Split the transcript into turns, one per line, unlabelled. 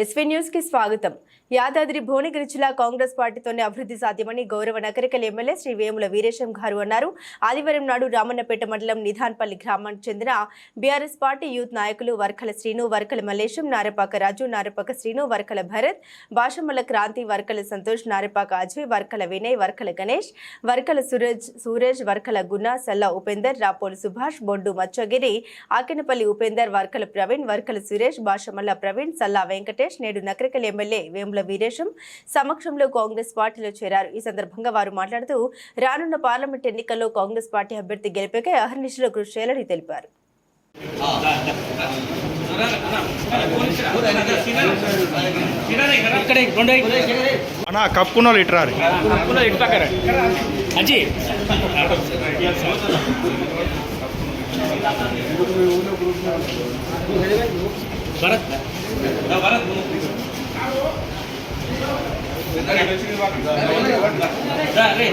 SV న్యూస్కి స్వాగతం. యాదాద్రి భువనగిరి జిల్లా కాంగ్రెస్ పార్టీతోనే అభివృద్ధి సాధ్యమని గౌరవ నగరికల్ ఎమ్మెల్యే శ్రీ వేముల వీరేశం గారు అన్నారు. ఆదివారం నాడు రామన్నపేట మండలం నిధాన్పల్లి గ్రామానికి చెందిన బీఆర్ఎస్ పార్టీ యూత్ నాయకులు వర్కల శ్రీను వర్కల మల్లేశం నారపాక రాజు నారపాక శ్రీను వర్కల భరత్ భాషమల్ల క్రాంతి వర్కల సంతోష్ నారపాక అజయ్ వర్కల వినయ్ వర్కల గణేష్ వర్కల సురేజ్ సూరజ్ వర్కల గుణ సల్ల ఉపేందర్ రాపోలు సుభాష్ బొండు మచ్చగిరి ఆకినపల్లి ఉపేందర్ వర్కల ప్రవీణ్ వర్కల సురేష్ భాషమల్ల ప్రవీణ్ సల్లా వెంకటేష్ నేడు నకరికల్ ఎమ్మెల్యే వేముల వీరేశం సమక్షంలో కాంగ్రెస్ పార్టీలో చేరారు. ఈ సందర్భంగా వారు మాట్లాడుతూ రానున్న పార్లమెంట్ ఎన్నికల్లో కాంగ్రెస్ పార్టీ అభ్యర్థి గెలిపేకే అహర్నిశలో కృషి చేయాలని తెలిపారు.
అన్నా కప్పుకున్న ఇట్రా
అజీ. భరత్. రా, రే.